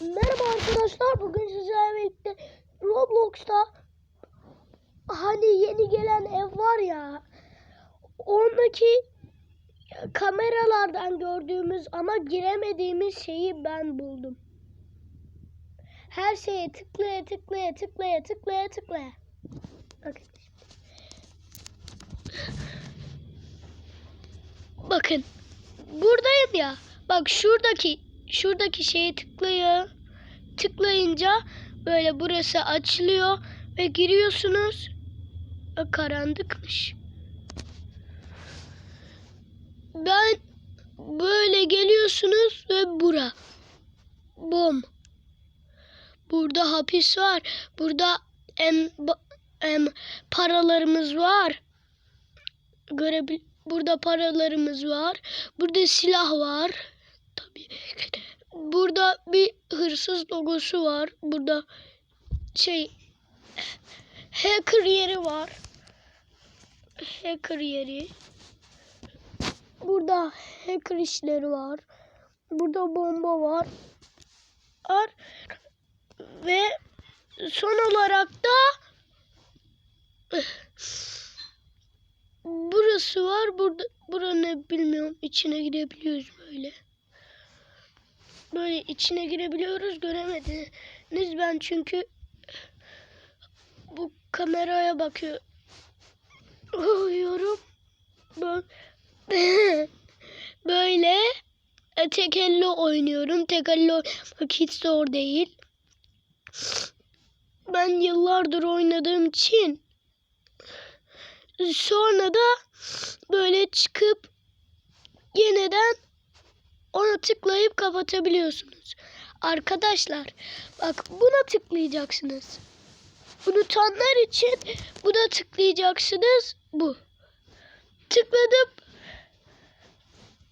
Merhaba arkadaşlar. Bugün sizlerle birlikte Roblox'ta hani yeni gelen ev var ya ondaki kameralardan gördüğümüz ama giremediğimiz şeyi ben buldum. Her şeye tıklaya tıklaya tıklaya tıklaya tıklaya. Bakın. Bakın. Buradayım ya. Bak şuradaki şuradaki şeye tıklıyor. Tıklayınca böyle burası açılıyor ve giriyorsunuz. E, Karanlıkmış. Ben böyle geliyorsunuz ve bura. Bom. Burada hapis var. Burada em, em, paralarımız var. Görebil Burada paralarımız var. Burada silah var. Burada bir hırsız logosu var. Burada şey hacker yeri var. Hacker yeri. Burada hacker işleri var. Burada bomba var. Var. Ve son olarak da burası var. Burada bura ne bilmiyorum. İçine girebiliyoruz böyle. Böyle içine girebiliyoruz. Göremediniz ben çünkü bu kameraya bakıyor. Yorum. Böyle tek elle oynuyorum. Tek elle oynamak hiç zor değil. Ben yıllardır oynadığım için sonra da böyle çıkıp yeniden tıklayıp kapatabiliyorsunuz. Arkadaşlar bak buna tıklayacaksınız. Unutanlar için buna tıklayacaksınız. Bu. Tıkladım.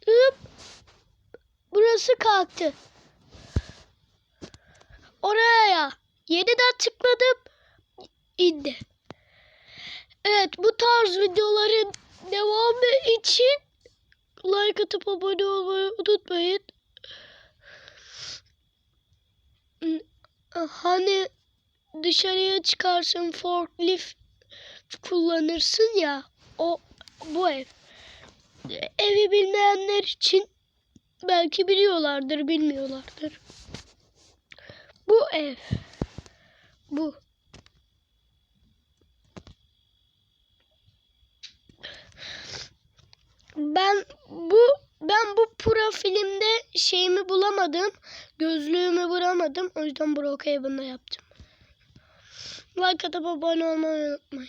Hıp. Burası kalktı. Oraya yeniden tıkladım. indi. Evet bu tarz videoların devamı için like atıp abone olmayı unutmayın. Hani dışarıya çıkarsın forklift kullanırsın ya o bu ev. Evi bilmeyenler için belki biliyorlardır bilmiyorlardır. Bu ev. Bu. Ben bu ben bu profilimde şeyimi bulamadım. Gözlüğümü bulamadım. O yüzden Brookhaven'da yaptım. Like atıp abone olmayı unutmayın.